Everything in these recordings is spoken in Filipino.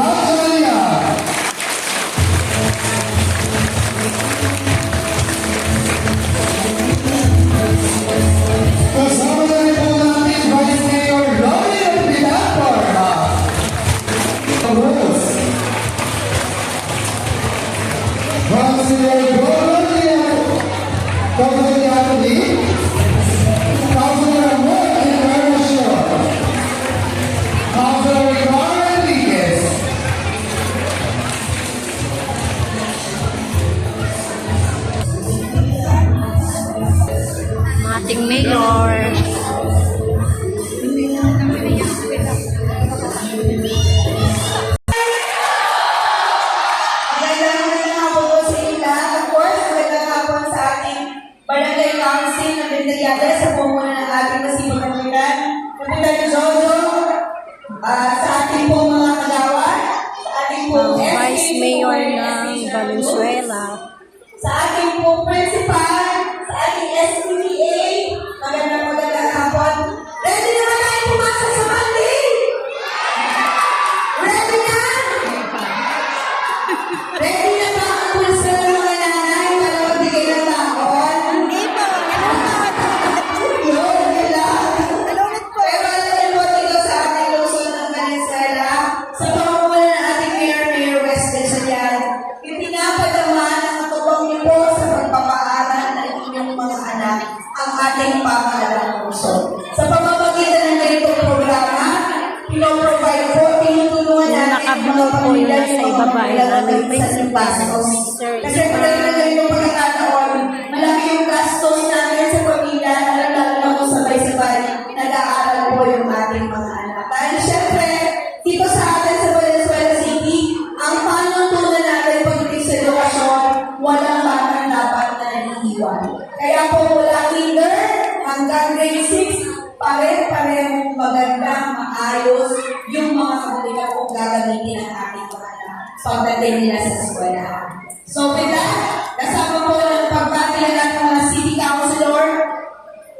자. Sa pumuna ng ating masipag kapitan. Kapitan Jojo, ah, sa ating po mga kagawad, sa ating po Ang Vice Mayor ng Valenzuela. sa ating po principal, sa ating SPPA, yung aming principal, Sir Kasi kung na ganitong pagkakataon, malaki yung gastos namin sa pamilya, lalo na kung sabay-sabay nag-aaral po yung ating mga anak. Dahil syempre, dito sa atin sa Valenzuela City, ang panuntunan natin pagdating sa edukasyon, walang batang dapat na naiiwan. Kaya po mula kinder hanggang grade 6, pare-parehong maganda, maayos, yung mga kabulika po gagamitin ng ating mga anak pagdating nila sa eskwelahan. So with that, kasama po ng pagbati ng ating mga city councilor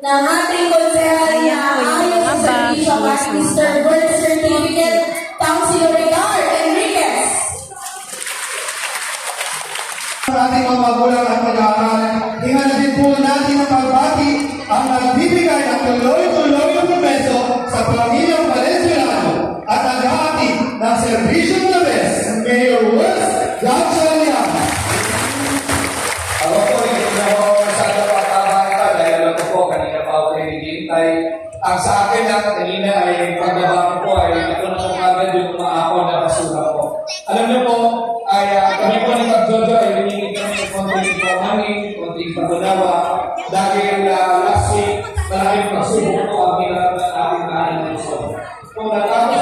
ng ating konsehal na mga sa servisyo at sa Mr. Birth Certificate, Councilor Ricard Enriquez. Sa ating mga magulang at mag-aaral, ihalagin po natin ang pagbati ang nagbibigay ng tuloy-tuloy na promeso sa pamilyang Valenzuelano at naghahati ng servisyo Ang sa akin lang kanina ay pagbaba ko ay ito na po agad yung mga ako na basura po. Alam niyo po, ay ah, kami po ni Pagjojo ay humingi ng konting money, konting pagulawa. Dahil uh, last week, malaking pagsubok po ang ginagawa ng ating kain. Kung natapos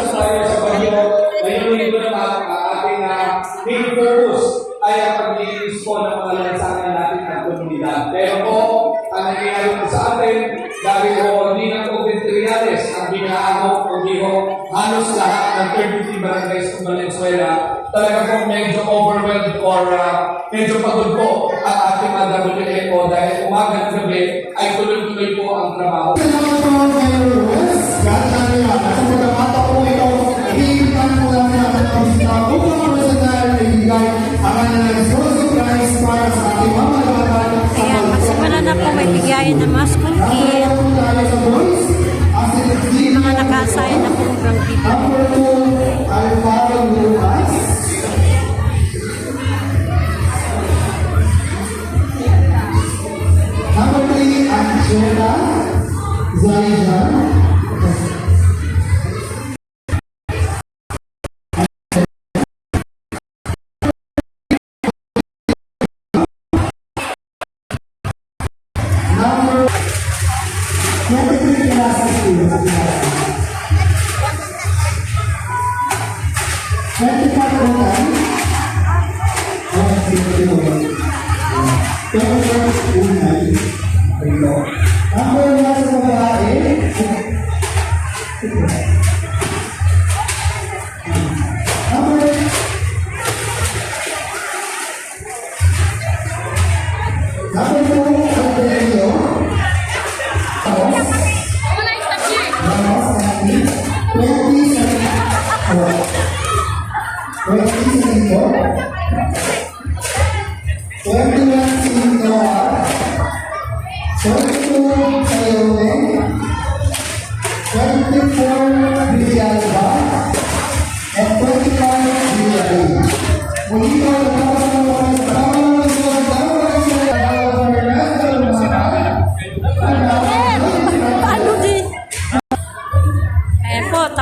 Ventriales ang binaahok o di halos lahat ng 33 barangays ng Valenzuela, talaga po medyo overwhelmed or uh, medyo pagod po ang ating mga WFO dahil umaga at gabi ay tuloy-tuloy po ang trabaho. Three, Angela Zaijan. Number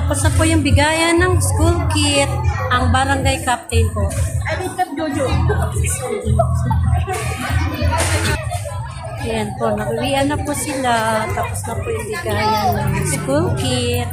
tapos na po yung bigayan ng school kit. Ang barangay captain po. Ayan po, nakuwian na po sila. Tapos na po yung bigayan ng school kit.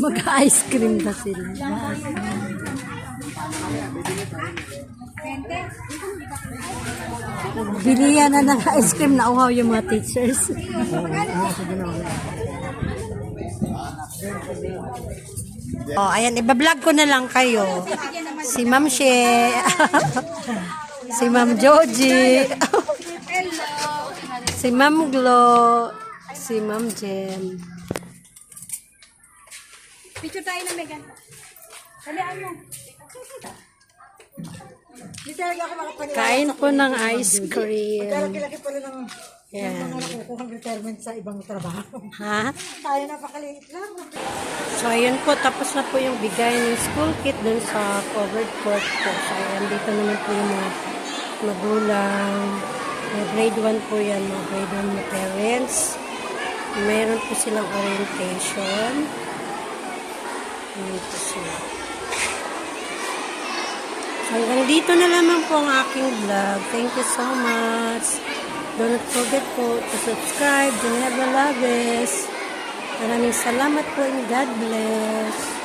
Mag-ice cream na sila. Bilihan na ng ice cream na uhaw yung mga teachers. Oh, ayan, ibablog ko na lang kayo. Si Ma'am She. si Ma'am Joji. si Ma'am Glo. Si Ma'am Jen. Picture tayo na Megan. Dalian mo. Hindi talaga ako makapaniwala. Kain po ng ice cream. Laki pala ng Yan. nakukuha ng retirement sa ibang trabaho. Ha? Tayo napakaliit lang. So, ayun po, tapos na po yung bigay ng school kit dun sa covered court po. So, ayan, dito naman po yung mga magulang. May grade 1 po yan, mga grade 1 na parents. Meron po silang orientation. Po sila. Hanggang dito na lamang po ang aking vlog. Thank you so much. Don't forget po to subscribe to Never Laves. Maraming salamat po and God bless.